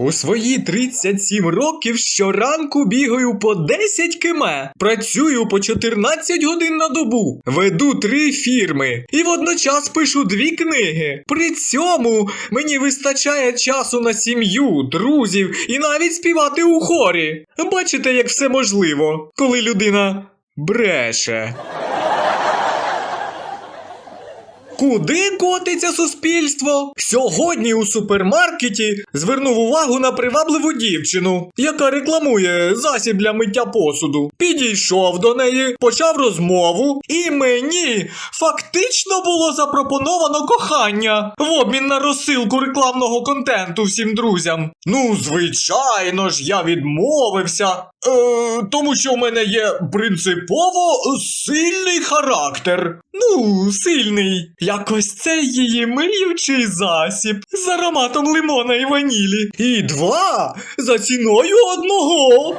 У свої 37 років щоранку бігаю по 10 км, працюю по 14 годин на добу, веду три фірми і водночас пишу дві книги. При цьому мені вистачає часу на сім'ю, друзів і навіть співати у хорі. Бачите, як все можливо, коли людина бреше. Куди котиться суспільство? Сьогодні у супермаркеті звернув увагу на привабливу дівчину, яка рекламує засіб для миття посуду. Підійшов до неї, почав розмову, і мені фактично було запропоновано кохання в обмін на розсилку рекламного контенту всім друзям. Ну, звичайно ж, я відмовився. Е, тому що в мене є принципово сильний характер. Ну, сильний. Якось це її миючий засіб з ароматом лимона і ванілі. І два за ціною одного.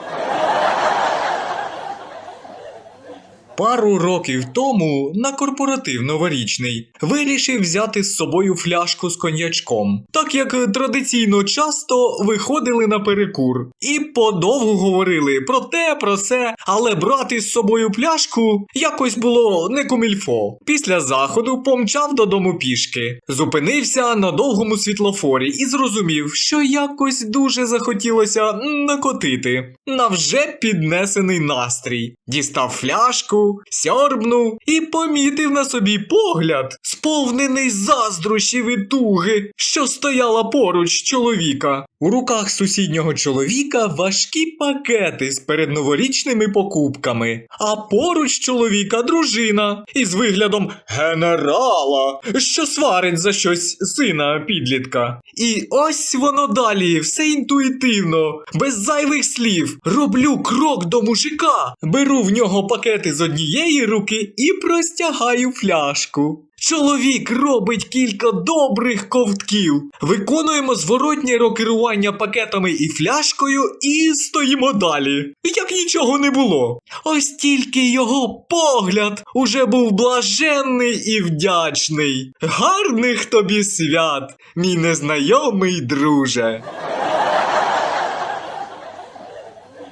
Пару років тому на корпоратив новорічний вирішив взяти з собою фляжку з коньячком, так як традиційно часто виходили на перекур і подовго говорили про те, про се, але брати з собою пляшку якось було не комільфо. Після заходу помчав додому пішки, зупинився на довгому світлофорі і зрозумів, що якось дуже захотілося накотити на вже піднесений настрій. Дістав фляжку, сьорбнув і помітив на собі погляд, сповнений заздрощів і туги, що стояла поруч чоловіка. У руках сусіднього чоловіка важкі пакети з передноворічними покупками, а поруч чоловіка дружина із виглядом генерала, що сварить за щось сина підлітка. І ось воно далі, все інтуїтивно, без зайвих слів. Роблю крок до мужика, беру в нього пакети з однієї руки і простягаю фляжку. Чоловік робить кілька добрих ковтків. Виконуємо зворотнє рокерування пакетами і фляжкою і стоїмо далі. Як нічого не було. Ось тільки його погляд уже був блаженний і вдячний. Гарних тобі свят, мій незнайомий друже.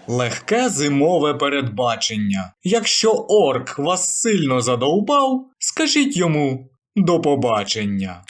Легке зимове передбачення. Якщо орк вас сильно задовбав, скажіть йому до побачення.